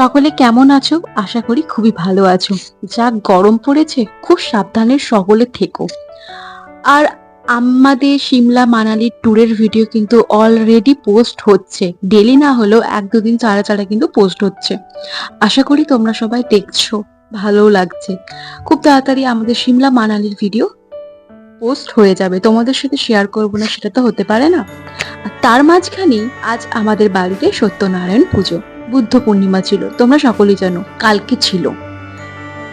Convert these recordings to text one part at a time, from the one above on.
সকলে কেমন আছো? আশা করি খুবই ভালো আছো। যা গরম পড়েছে, খুব সাবধানে সকলে থেকো। আর আমাদের সিমলা মানালির ট্যুরের ভিডিও কিন্তু অলরেডি পোস্ট হচ্ছে। ডেলি না হলেও এক দুদিন ছাড়া ছাড়া কিন্তু পোস্ট হচ্ছে। আশা করি তোমরা সবাই দেখছ ভালো লাগছে। খুব তাড়াতাড়ি আমাদের সিমলা মানালির ভিডিও পোস্ট হয়ে যাবে। তোমাদের সাথে শেয়ার করব না, সেটা তো হতে পারে না। তার মাঝখানেই আজ আমাদের বাড়িতে সত্যনারায়ণ পুজো। বুদ্ধ পূর্ণিমা ছিল, তোমরা সকলেই জানো, কালকে ছিল।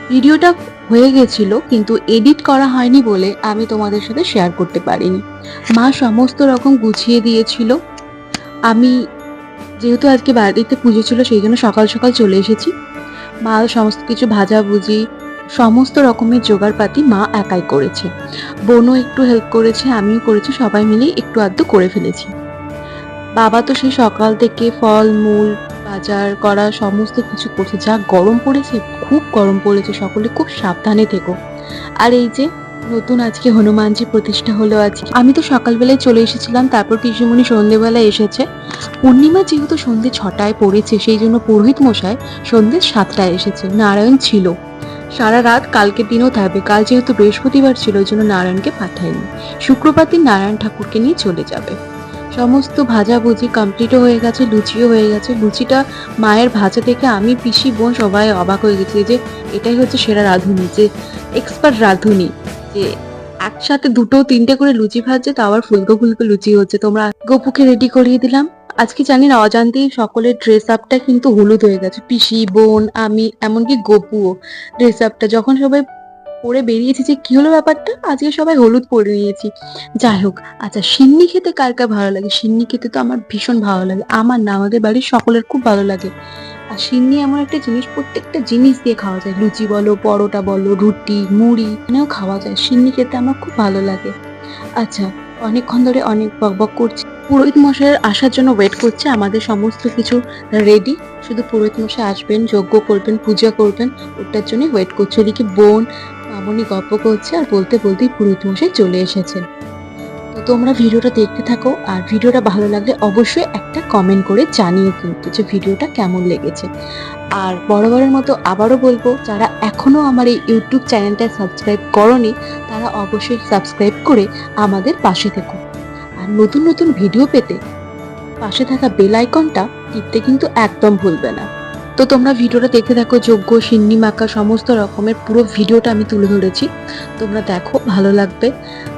ভিডিওটা হয়ে গেছিল, কিন্তু এডিট করা হয়নি বলে আমি তোমাদের সাথে শেয়ার করতে পারিনি। মা সমস্ত রকম গুছিয়ে দিয়েছিল। আমি যেহেতু আজকে বাড়িতে পুজো ছিল, সেই জন্য সকাল সকাল চলে এসেছি। মা সমস্ত কিছু ভাজাভুজি, সমস্ত রকমের জোগাড়পাতি মা একাই করেছে। বোনও একটু হেল্প করেছে, আমিও করেছি, সবাই মিলে একটু আধটু করে ফেলেছি। বাবা তো সেই সকাল থেকে ফল, মূল বাজার করা সমস্ত কিছু করছে, যা গরম পড়েছে, খুব গরম পড়েছে, সকলে খুব সাবধানে থেকো। আর এই যে নতুন আজকে হনুমানজি প্রতিষ্ঠা হলো আজকে। আমি তো সকালবেলায় চলে এসেছিলাম, তারপর পিসিমণি সন্ধেবেলায় এসেছে। পূর্ণিমা যেহেতু সন্ধে ছটায় পড়েছে, সেই জন্য পুরোহিত মশাই সন্ধে সাতটায় এসেছে, নারায়ণ ছিল। সারা রাত কালকের দিনও থাকবে, কাল যেহেতু বৃহস্পতিবার ছিল, ওই জন্য নারায়ণকে পাঠায়নি। শুক্রবার দিন নারায়ণ ঠাকুরকে নিয়ে চলে যাবে। সমস্ত ভাজাভুজি কমপ্লিটও হয়ে গেছে, লুচিও হয়ে গেছে। লুচিটা মায়ের ভাজা থেকে আমি পিসি বোন সবাই অবাক হয়ে গেছি যে এটাই হচ্ছে সেরা রাঁধুনি, যে এক্সপার্ট রাঁধুনি, যে একসাথে দুটো তিনটে করে লুচি ভাজছে তো আবার ফুলকো ফুলকো লুচি হচ্ছে। তোমরা গপুকে রেডি করিয়ে দিলাম। আজকে জানি না, অজান্তেই সকলের ড্রেস আপটা কিন্তু হলুদ হয়ে গেছে। পিসি বোন, আমি, এমনকি গপুও ড্রেস আপটা যখন সবাই পরে বেরিয়েছি যে কি হলো ব্যাপারটা? আজকে সবাই হলুদ পরে নিয়েছি। যাই হোক আচ্ছা সিন্নি খেতে কার কার ভালো লাগে? সিন্নি খেতে তো আমার ভীষণ ভালো লাগে। আমার না, আমাদের বাড়ির সকলের খুব ভালো লাগে। আর সিন্নি এমন একটা জিনিস, প্রত্যেকটা জিনিস দিয়ে খাওয়া যায়। লুচি বলো, পরোটা বলো, রুটি, মুড়ি এখানেও খাওয়া যায়। সিন্নি খেতে আমার খুব ভালো লাগে। আচ্ছা অনেকক্ষণ ধরে অনেক বকবক করছি। পুরোহিত মশাইয়ের আসার জন্য ওয়েট করছে, আমাদের সমস্ত কিছু রেডি শুধু পুরোহিত মশাই আসবেন, যজ্ঞ করবেন, পূজা করবেন, ওটার জন্য ওয়েট করছে। ওদিকে বোন মামনি গল্প করছে আর বলতে বলতেই পুরোহিত মশাই চলে এসেছেন। তো তোমরা ভিডিওটা দেখতে থাকো আর ভিডিওটা ভালো লাগলে অবশ্যই একটা কমেন্ট করে জানিয়ে কিন্তু যে ভিডিওটা কেমন লেগেছে। আর বরাবরের মতো আবারও বলব, যারা এখনও আমার এই ইউটিউব চ্যানেলটা সাবস্ক্রাইব করনি, তারা অবশ্যই সাবস্ক্রাইব করে আমাদের পাশে থেকো। নতুন নতুন ভিডিও পেতে পাশে থাকা বেল আইকনটা টিপতে কিন্তু একদম ভুলবে না। তো তোমরা ভিডিওটা দেখতে থাকো, যোগ্য, সিন্নি, মাকা, সমস্ত রকমের পুরো ভিডিওটা আমি তুলে ধরেছি। তোমরা দেখো, ভালো লাগবে।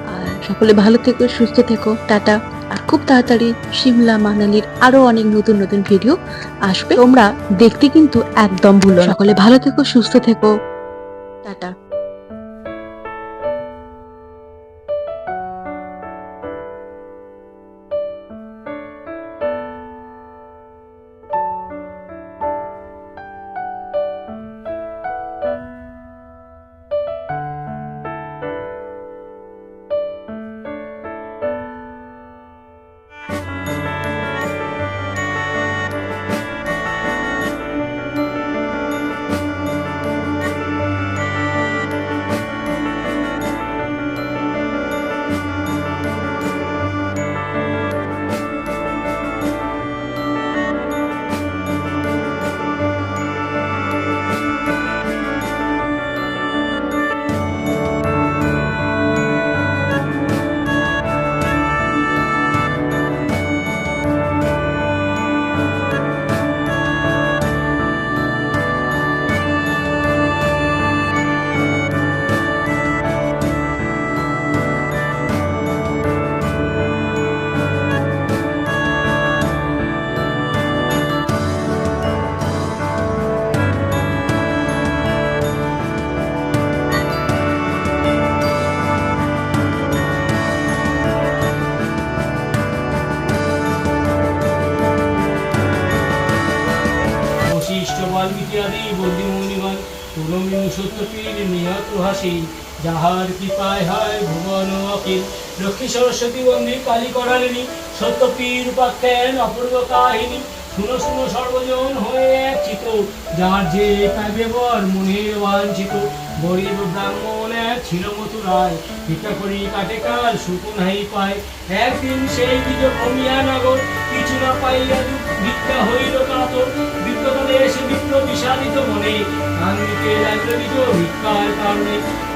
আর সকলে ভালো থেকো, সুস্থ থেকো, টাটা। আর খুব তাড়াতাড়ি সিমলা, মানালির আরও অনেক নতুন নতুন ভিডিও আসবে। তোমরা দেখতে কিন্তু একদম ভুলো। সকলে ভালো থেকো, সুস্থ থেকো। টাটা। সত্যপীর নিহত হাসি যাহার কৃপায় হয় ভুবন অখিল। লক্ষ্মী সরস্বতী বন্দী কালী করালিনী সত্যপীর উপাখ্যান অপূর্ব কাহিনী। শুনো শুনো, সর্বজন হয়ে এক চিত যার যে পাইবে বর মনের বাঞ্ছিত। গরিব ব্রাহ্মণ এক ছিল মথুরায়, ভিক্ষা করি কাটে কাল সুখ নাই পায়। একদিন সেই দ্বিজ ভূমিয়া নগর, কিছু না পাইয়া ভিক্ষা হইল কাতর। বিপ্রকালে এসে বিপ্লব বিষাদিত মনে 何に経済する以上、一回三に。